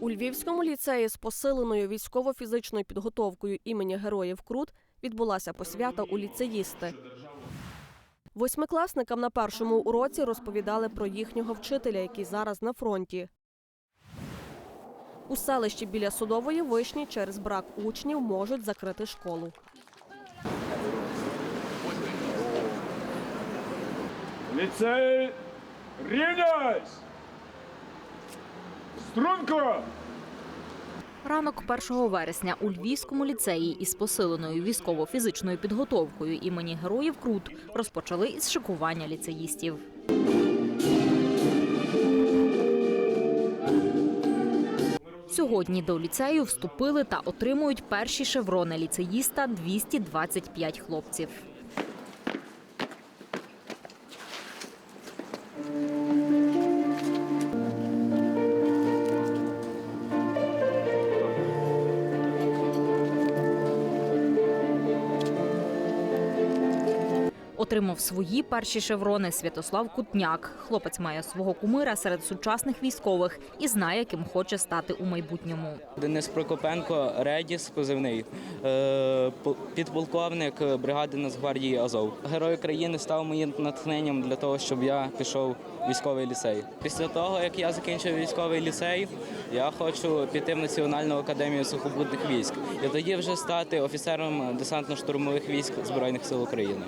У Львівському ліцеї з посиленою військово-фізичною підготовкою імені Героїв Крут відбулася посвята у ліцеїсти. Восьмикласникам на першому уроці розповідали про їхнього вчителя, який зараз на фронті. У селищі біля судової вишні через брак учнів можуть закрити школу. Ліцей рівнясь! Струнко! Ранок 1 вересня у Львівському ліцеї із посиленою військово-фізичною підготовкою імені Героїв Крут розпочали із шикування ліцеїстів. Сьогодні до ліцею вступили та отримують перші шеврони ліцеїста 225 хлопців. Отримав свої перші шеврони Святослав Кутняк. Хлопець має свого кумира серед сучасних військових і знає, ким хоче стати у майбутньому. Денис Прокопенко, Редіс, позивний, е, по- підполковник бригади Нацгвардії Азов. Герой країни став моїм натхненням для того, щоб я пішов в військовий ліцей. Після того, як я закінчив військовий ліцей, я хочу піти в Національну академію сухопутних військ і тоді вже стати офіцером десантно-штурмових військ Збройних сил України.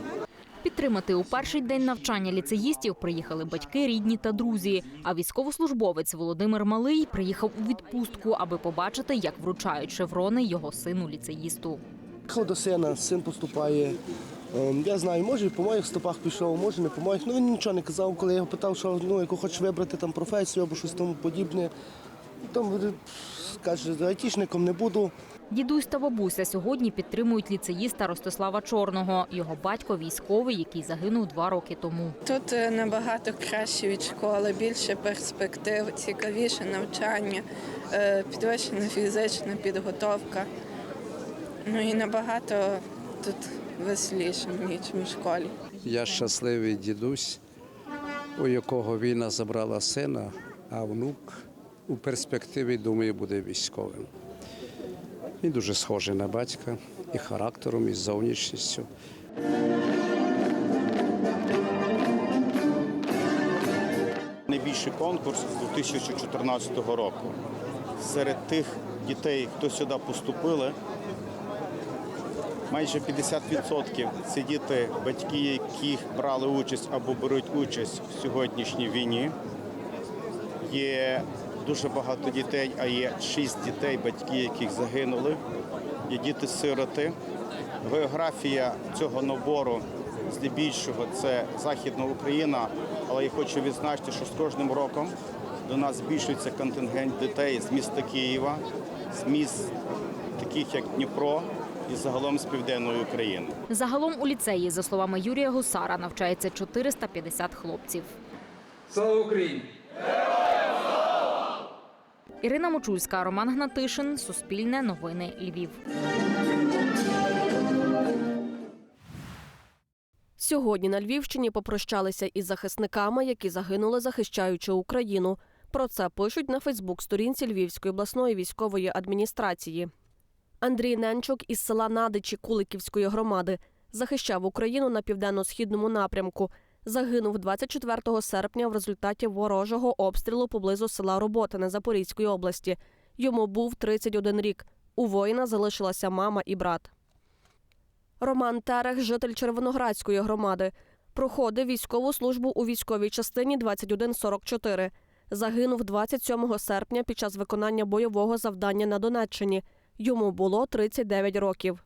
Підтримати у перший день навчання ліцеїстів приїхали батьки, рідні та друзі. А військовослужбовець Володимир Малий приїхав у відпустку, аби побачити, як вручають шеврони його сину ліцеїсту. До сина, син поступає. Ем, Я знаю, може по моїх стопах пішов, може не по моїх. Ну він нічого не казав, коли я його питав, що ну, яку хочеш вибрати там професію або щось тому подібне. Там говорить, каже, айтішником не буду. Дідусь та бабуся сьогодні підтримують ліцеїста Ростислава Чорного. Його батько військовий, який загинув два роки тому. Тут е, набагато краще від школи, більше перспектив, цікавіше навчання, е, підвищена фізична підготовка. Ну і набагато тут веселіше, ніж в школі. Я щасливий дідусь, у якого війна забрала сина, а внук у перспективі, думаю, буде військовим. Він дуже схожий на батька і характером, і зовнішністю. Найбільший конкурс з 2014 року. Серед тих дітей, хто сюди поступили, майже 50% це діти, батьки, яких брали участь або беруть участь в сьогоднішній війні. Є дуже багато дітей, а є шість дітей, батьки яких загинули. Є діти-сироти. Географія цього набору здебільшого це Західна Україна, але я хочу відзначити, що з кожним роком до нас збільшується контингент дітей з міста Києва, з міст таких як Дніпро і загалом з південної України. Загалом у ліцеї, за словами Юрія Гусара, навчається 450 хлопців. Слава Україні! Ірина Мочульська, Роман Гнатишин, Суспільне новини Львів. Сьогодні на Львівщині попрощалися із захисниками, які загинули, захищаючи Україну. Про це пишуть на Фейсбук-сторінці Львівської обласної військової адміністрації. Андрій Ненчук із села Надичі Куликівської громади захищав Україну на південно-східному напрямку. Загинув 24 серпня в результаті ворожого обстрілу поблизу села Роботине Запорізької області. Йому був 31 рік. У воїна залишилася мама і брат. Роман Терех, житель Червоноградської громади, проходив військову службу у військовій частині 2144. Загинув 27 серпня під час виконання бойового завдання на Донеччині. Йому було 39 років.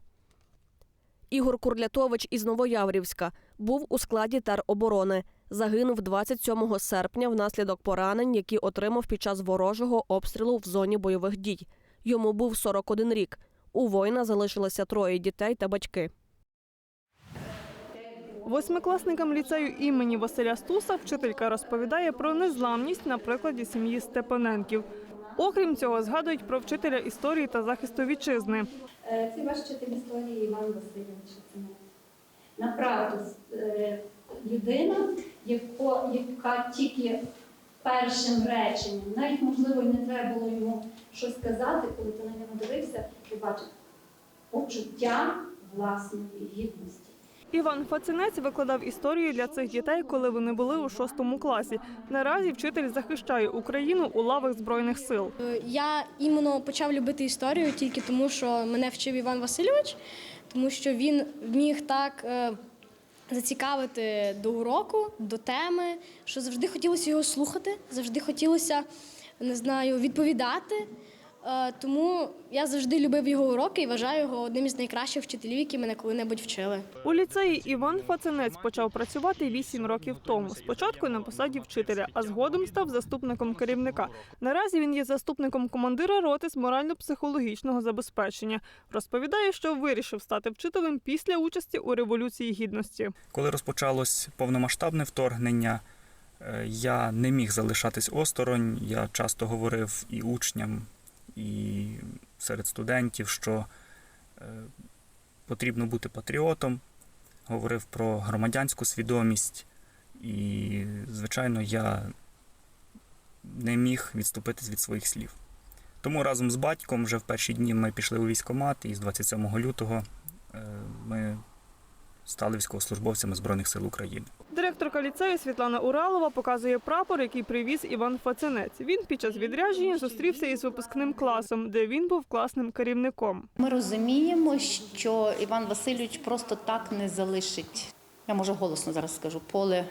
Ігор Курлятович із Новояврівська був у складі тероборони. Загинув 27 серпня внаслідок поранень, які отримав під час ворожого обстрілу в зоні бойових дій. Йому був 41 рік. У воїна залишилося троє дітей та батьки. Восьмикласникам ліцею імені Василя Стуса вчителька розповідає про незламність на прикладі сім'ї Степаненків. Окрім цього, згадують про вчителя історії та захисту вітчизни. Е, Це ваш вчитель історії Іван Васильович. Цимак. Направду, е, людина, яко- яка тільки першим реченням. Навіть, можливо, не треба було йому щось казати, коли ти на нього дивився, ти бачив почуття власної гідності. Іван Фацинець викладав історію для цих дітей, коли вони були у шостому класі. Наразі вчитель захищає Україну у лавах збройних сил. Е, Я іменно почав любити історію тільки тому, що мене вчив Іван Васильович, тому що він міг так е, зацікавити до уроку, до теми, що завжди хотілося його слухати, завжди хотілося не знаю, відповідати. Е, Тому я завжди любив його уроки і вважаю його одним із найкращих вчителів, які мене коли-небудь вчили. У ліцеї Іван Фацинець почав працювати 8 років тому. Спочатку на посаді вчителя, а згодом став заступником керівника. Наразі він є заступником командира роти з морально-психологічного забезпечення. Розповідає, що вирішив стати вчителем після участі у революції гідності. Коли розпочалось повномасштабне вторгнення, е, я не міг залишатись осторонь. Я часто говорив і учням, і серед студентів, що е, потрібно бути патріотом, говорив про громадянську свідомість, і, звичайно, я не міг відступитись від своїх слів. Тому разом з батьком вже в перші дні ми пішли у військкомат, і з 27 лютого е, ми стали військовослужбовцями Збройних сил України. Директорка ліцею Світлана Уралова показує прапор, який привіз Іван Фацинець. Він під час відрядження зустрівся із випускним класом, де він був класним керівником. Ми розуміємо, що Іван Васильович просто так не залишить, я може голосно зараз скажу, поле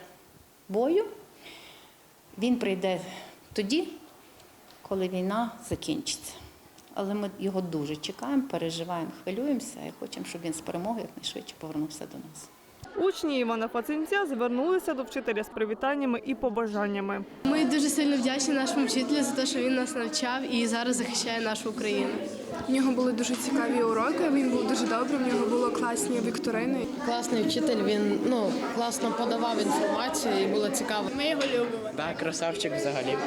бою. Він прийде тоді, коли війна закінчиться. Але ми його дуже чекаємо, переживаємо, хвилюємося і хочемо, щоб він з перемоги якнайшвидше повернувся до нас. Учні Івана Фацинця звернулися до вчителя з привітаннями і побажаннями. Ми дуже сильно вдячні нашому вчителю за те, що він нас навчав і зараз захищає нашу Україну. В нього були дуже цікаві уроки, він був дуже добрий, в нього було класні вікторини. Класний вчитель, він ну класно подавав інформацію і було цікаво. Ми його любимо. Так, красавчик взагалі.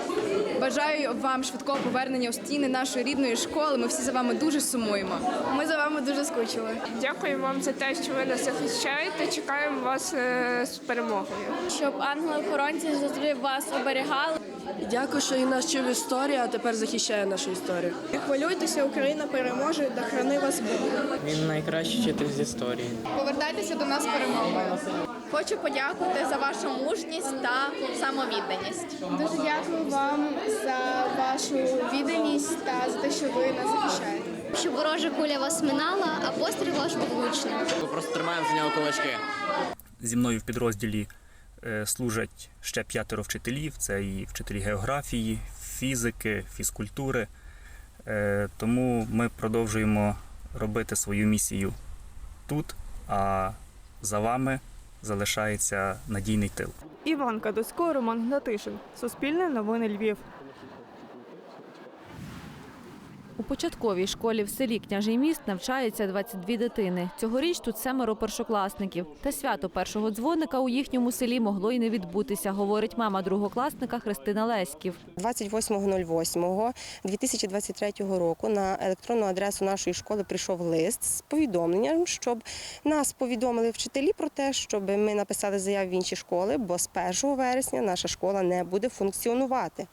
Бажаю вам швидкого повернення у стіни нашої рідної школи. Ми всі за вами дуже сумуємо. Ми за вами дуже скучили. Дякую вам за те, що ви нас захищаєте. Чекаємо вас е, з перемогою. Щоб ангели-охоронці завжди вас оберігали. Дякую, що і нас чув історія, а тепер захищає нашу історію. Не хвилюйтеся, Україна переможе, да храни вас Бог. Він найкращий вчитель з історії. Повертайтеся до нас перемогою. Хочу подякувати за вашу мужність та самовідданість. Дуже дякую вам за вашу відданість та за те, що ви нас захищаєте. Щоб ворожа куля вас минала, а постріл ваш був влучним. Ми просто тримаємо за нього кулачки. Зі мною в підрозділі е, служать ще п'ятеро вчителів: це і вчителі географії, фізики, фізкультури. Е, Тому ми продовжуємо робити свою місію тут, а за вами залишається надійний тил. Іван Кадосько, Роман Гнатишин. Суспільне новини Львів. У початковій школі в селі Княжий міст навчаються 22 дитини. Цьогоріч тут семеро першокласників. Та свято першого дзвоника у їхньому селі могло й не відбутися, говорить мама другокласника Христина Леськів. 28.08.2023 року на електронну адресу нашої школи прийшов лист з повідомленням, щоб нас повідомили вчителі про те, щоб ми написали заяву в інші школи, бо з 1 вересня наша школа не буде функціонувати.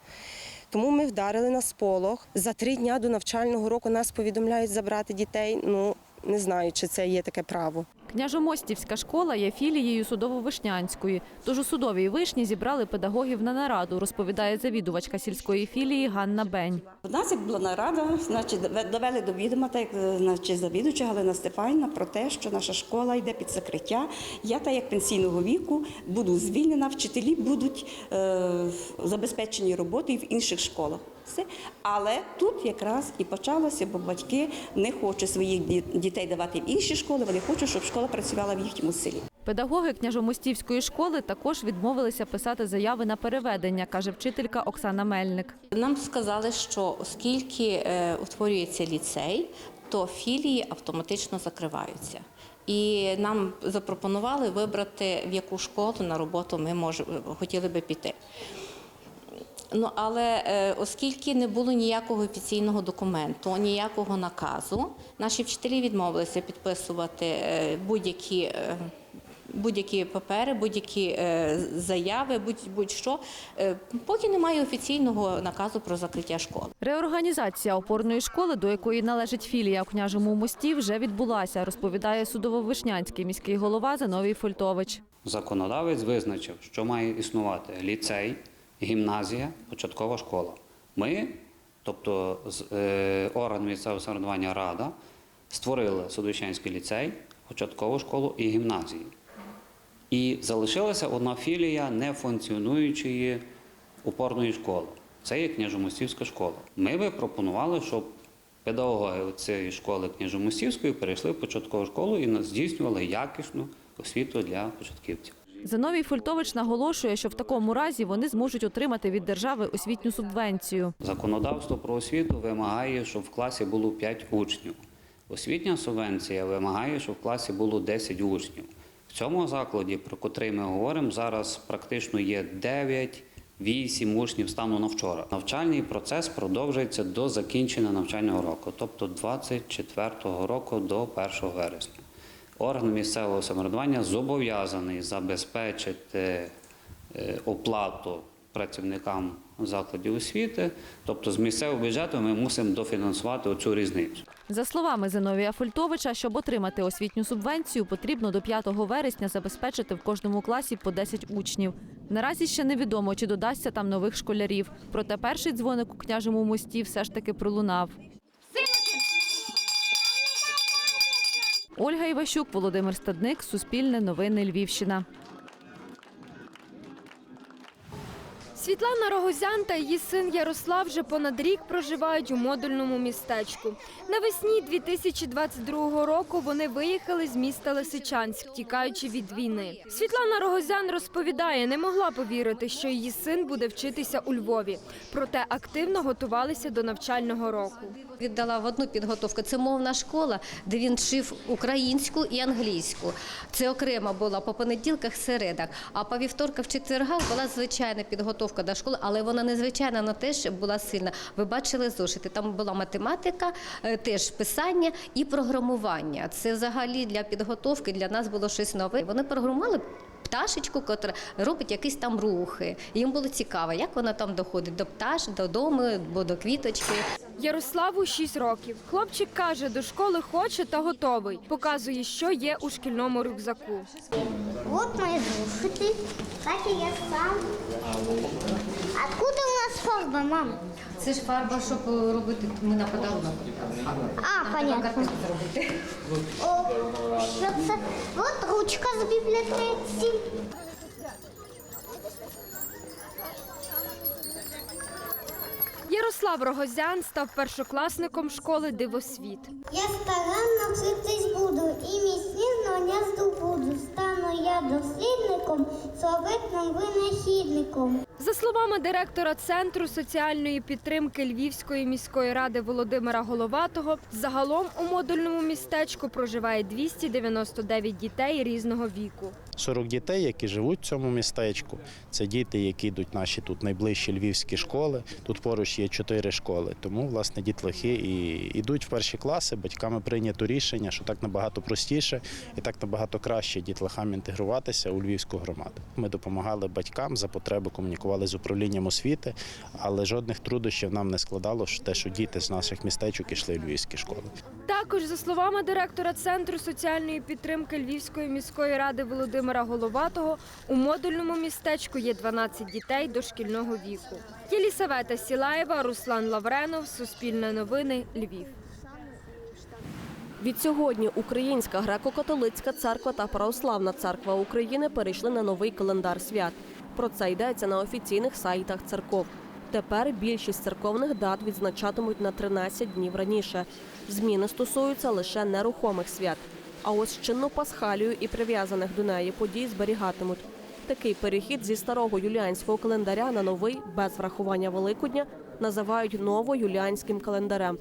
Тому ми вдарили на сполох. За три дня до навчального року нас повідомляють забрати дітей. Ну не знаю, чи це є таке право. Княжомостівська школа є філією судово-вишнянської. Тож у судовій вишні зібрали педагогів на нараду, розповідає завідувачка сільської філії Ганна Бень. У нас як була нарада, значить довели до відома, так значить, завідувача Галина Стефанівна про те, що наша школа йде під закриття. Я та як пенсійного віку буду звільнена, вчителі будуть е, забезпечені роботою в інших школах. Все. Але тут якраз і почалося, бо батьки не хочуть своїх ді- дітей давати в інші школи, вони хочуть, щоб школа працювала в їхньому селі. Педагоги княжомостівської школи також відмовилися писати заяви на переведення, каже вчителька Оксана Мельник. Нам сказали, що оскільки е, утворюється ліцей, то філії автоматично закриваються. І нам запропонували вибрати, в яку школу на роботу ми може, хотіли би піти. Ну, але е, оскільки не було ніякого офіційного документу, ніякого наказу, наші вчителі відмовилися підписувати е, будь-які е, будь-які папери, будь-які е, заяви, будь- будь-що, е, поки немає офіційного наказу про закриття школи. Реорганізація опорної школи, до якої належить філія у княжому мості, вже відбулася, розповідає судово-вишнянський міський голова Зиновій Фольтович. Законодавець визначив, що має існувати ліцей, гімназія, початкова школа. Ми, тобто е, орган місцевого самоврядування Рада, створили Судовищенський ліцей, початкову школу і гімназії. І залишилася одна філія нефункціонуючої опорної школи. Це є Княжомостівська школа. Ми би пропонували, щоб педагоги цієї школи Княжомостівської перейшли в початкову школу і здійснювали якісну освіту для початківців. Зиновій Фольтович наголошує, що в такому разі вони зможуть отримати від держави освітню субвенцію. Законодавство про освіту вимагає, щоб в класі було 5 учнів. Освітня субвенція вимагає, щоб в класі було 10 учнів. В цьому закладі, про котрий ми говоримо, зараз практично є 9-8 учнів стану на вчора. Навчальний процес продовжується до закінчення навчального року, тобто 24 року до 1 вересня. Орган місцевого самоврядування зобов'язаний забезпечити е, оплату працівникам закладів освіти, тобто з місцевого бюджету ми мусимо дофінансувати оцю різницю. За словами Зиновія Фольтовича, щоб отримати освітню субвенцію, потрібно до 5 вересня забезпечити в кожному класі по 10 учнів. Наразі ще невідомо, чи додасться там нових школярів. Проте перший дзвоник у княжому мості все ж таки пролунав. Ольга Іващук, Володимир Стадник, Суспільне новини Львівщина. Світлана Рогозян та її син Ярослав вже понад рік проживають у модульному містечку. Навесні 2022 року вони виїхали з міста Лисичанськ, тікаючи від війни. Світлана Рогозян розповідає, не могла повірити, що її син буде вчитися у Львові, проте активно готувалися до навчального року. Віддала в одну підготовку. Це мовна школа, де він вчив українську і англійську. Це окремо була по понеділках, середах. А по вівторках, четвергах була звичайна підготовка до школи, але вона незвичайна на те, що була сильна. Ви бачили зошити. Там була математика, е, теж писання і програмування. Це взагалі для підготовки для нас було щось нове. Вони програмували. Пташечку, яка робить якісь там рухи. Їм було цікаво, як вона там доходить до пташ, додому, або до квіточки. Ярославу 6 років. Хлопчик каже, до школи хоче та готовий. Показує, що є у шкільному рюкзаку. Вот мои зошиты. Кстати, я сам. Откуда у нас фарба, мам? Це ж фарба, щоб робити ми на подарунок. А, понятно. О, що це? Вот ручка з бібліотеці. Ярослав Рогозян став першокласником школи Дивосвіт. Я старанно вчитись буду і міцні знання здобуду. Стану я дослідником, славетним винахідником. За словами директора центру соціальної підтримки Львівської міської ради Володимира Головатого, загалом у модульному містечку проживає 299 дітей різного віку. 40 дітей, які живуть в цьому містечку. Це діти, які йдуть наші тут найближчі львівські школи. Тут поруч є чотири школи. Тому, власне, дітлахи і йдуть в перші класи. Батьками прийнято рішення, що так набагато простіше і так набагато краще дітлахам інтегруватися у львівську громаду. Ми допомагали батькам за потреби, комунікували з управлінням освіти, але жодних труднощів нам не складало те, що діти з наших містечок ішли в львівські школи. Також, за словами директора центру соціальної підтримки Львівської міської ради Володимира Головатого, у модульному містечку є 12 дітей дошкільного віку. Єлісавета Сілаєва, Руслан Лавренов, Суспільне новини, Львів. Відсьогодні Українська греко-католицька церква та Православна церква України перейшли на новий календар свят. Про це йдеться на офіційних сайтах церков. Тепер більшість церковних дат відзначатимуть на 13 днів раніше. Зміни стосуються лише нерухомих свят. А ось чинну пасхалію і прив'язаних до неї подій зберігатимуть. Такий перехід зі старого юліанського календаря на новий без врахування Великодня називають новоюліанським календарем.